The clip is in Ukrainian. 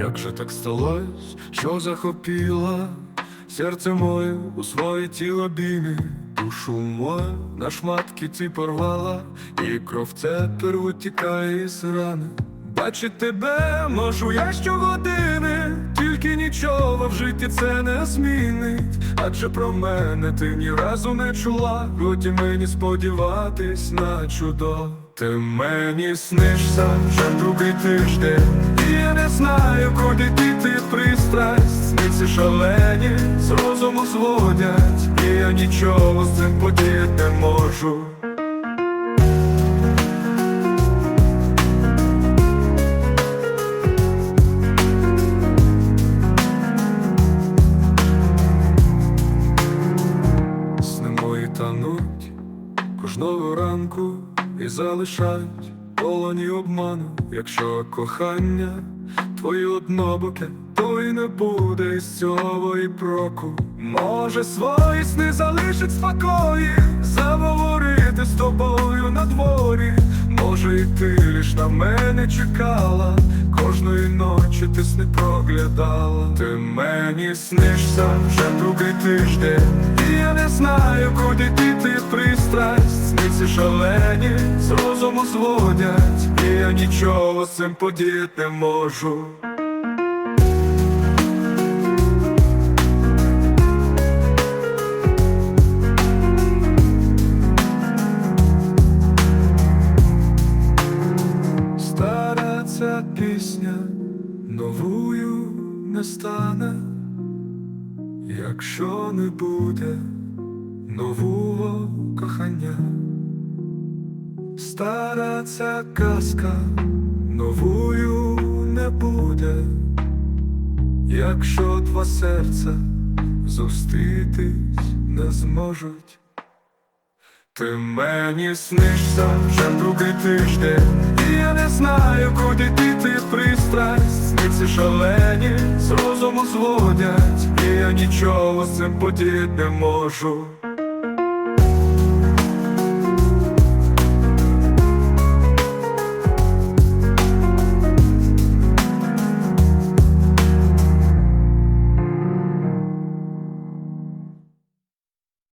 Як же так сталось, що захопила серце моє у своє тіло бійне, душу мою на шматки ці порвала, і кров тепер витікає із рани. Бачить тебе можу я щогодини, тільки нічого в житті це не змінить. Адже про мене ти ні разу не чула, годі мені сподіватись на чудо. Ти мені снишся вже другий тиждень, і я не знаю, куди діти пристрасть. Сниці шалені з розуму зводять, і я нічого з цим подіяти не можу. Сни мої тануть кожного ранку і залишають полоні обману, якщо кохання твоє однобоке, то й не буде із цього і проку. Може, свої сни залишить спокої, заговорити з тобою на дворі. Може, і ти лиш на мене чекала, кожної ночі ти сни проглядала. Ти мені снишся вже другий тиждень, і я не знаю, куди діти пристрасть. Сниці шалені з розуму зводять, і я нічого з цим подіяти не можу. Стара ця пісня новою не стане, якщо не буде нового кохання. Стара ця казка новою не буде, якщо два серця зустрітись не зможуть. Ти мені снишся вже другий тиждень, і я не знаю, куди діти пристрасть. Сниці шалені з розуму зводять, і я нічого з цим подіяти не можу.